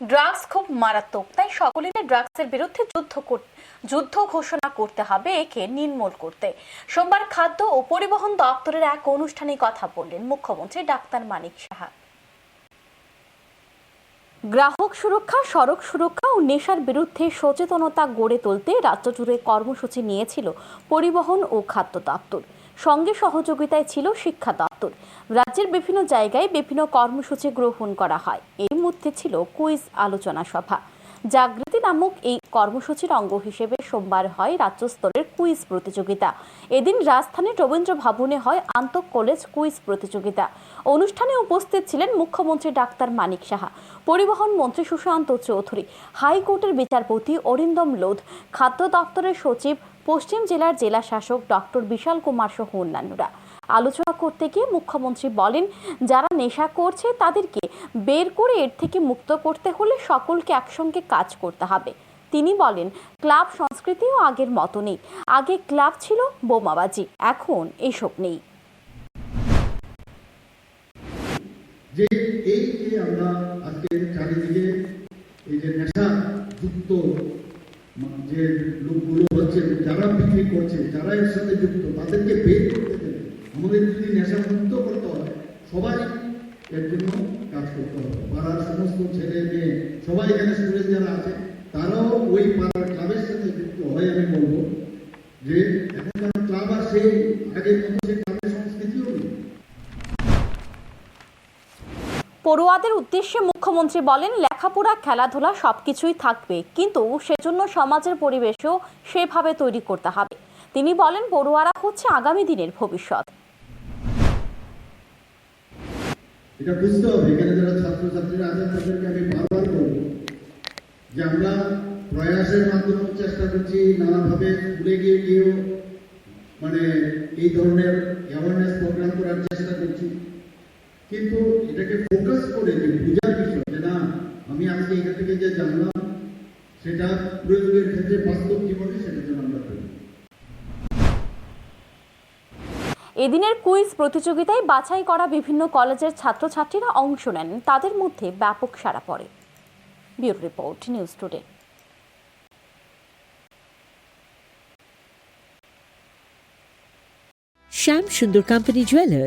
Drugs খুব মারাত্মক, তাই সকলের ড্রাগসের বিরুদ্ধে যুদ্ধ যুদ্ধ ঘোষণা করতে হবে একে নির্মূল করতে। সোমবার খাদ্য ও পরিবহন দপ্তরের এক অনুষ্ঠানে কথা বললেন মুখ্যমন্ত্রী ডাক্তার মানিক সাহা। গ্রাহক সুরক্ষা, সড়ক সুরক্ষা ও নেশার বিরুদ্ধে সচেতনতা গড়ে তুলতে রাজ্য জুড়ে কর্মসূচি নিয়েছিল পরিবহন ও খাদ্য দপ্তর। সঙ্গে সহযোগিতায় ছিল শিক্ষা দপ্তর। রাজ্যের বিভিন্ন জায়গায় বিভিন্ন কর্মসূচি গ্রহণ করা হয়। এর মধ্যে ছিল কুইজ আলোচনা সভা। জাগৃতি নামক এই কর্মসূচির অঙ্গ হিসেবে সোমবার হয় রাজ্য স্তরের কুইজ প্রতিযোগিতা। এদিন রাজধানীর রবীন্দ্র ভবনে হয় আন্তঃ কলেজ কুইজ প্রতিযোগিতা। অনুষ্ঠানে উপস্থিত ছিলেন মুখ্যমন্ত্রী ডাক্তার মানিক সাহা, পরিবহন মন্ত্রী সুশান্ত চৌধুরী, হাইকোর্টের বিচারপতি অরিন্দম লোধ, খাদ্য দপ্তরের সচিব পশ্চিম জেলার জেলা শাসক ডক্টর বিশাল কুমার সহ অন্যান্যরা। আলোচনা করতে গিয়ে মুখ্যমন্ত্রী বলেন, যারা নেশা করছে তাদেরকে বের করে এর থেকে মুক্ত করতে হলে সকলকে একসঙ্গে কাজ করতে হবে। তিনি বলেন, ক্লাব সংস্কৃতিও আগের মতো নেই। আগে ক্লাব ছিল বোমাবাজি, এখন এসব নেই। যে এই যে আমরা আজকে চারিদিকে এই যে নেশা যুক্ত, যে লোকগুলো হচ্ছে যারা বিক্রি করছে, যারা এর সাথে যুক্ত, তাদেরকে বের করতে দেবে আমাদের যদি নেশা মুক্ত করতে হয়, সবাই এর জন্য কাজ করতে হবে। পাড়ার সমস্ত ছেলে মেয়ে, সবাই এখানে স্টুডেন্ট যারা আছে, তারাও ওই পাড়ার ক্লাবের সাথে যুক্ত হয়, আমি বলব। যে এখনকার ক্লাব আর সেই আগের মতো সেই ক্লাবের সংস্কৃতিও নেই পড়ুয়াদের উদ্দেশ্যে মুখ্যমন্ত্রী বলেন, লেখাপড়া, খেলাধুলা সবকিছুই থাকবে, কিন্তু সেজন্য সমাজের পরিবেশও সেভাবে তৈরি করতে হবে। তিনি বলেন, পড়ুয়ারা হচ্ছে আগামী দিনের ভবিষ্যৎ। এটা বুঝতে হবে, এখানে যারা ছাত্রছাত্রীরা আছেন তাদেরকে আমি বারবার বলব যে আমরা প্রয়াসের মাধ্যমে চেষ্টা করছি নানাভাবে স্কুলে গিয়ে গিয়েও মানে এই ধরনের অ্যাওয়ারনেস প্রোগ্রাম করার চেষ্টা করছি। কিন্তু এটাকে ফোকাস করে যে বোঝার বিষয় যে না আমি আজকে এখান থেকে যে জানলাম সেটা প্রয়োগের ক্ষেত্রে বাস্তব জীবনে সেটা যেন আমরা করি এদিনের কুইজ প্রতিযোগিতায় বাছাই করা বিভিন্ন কলেজের ছাত্রছাত্রীরা অংশ নেন। তাদের মধ্যে ব্যাপক সাড়া পড়ে। Bureau report news today. Shyam Sundar company jewellers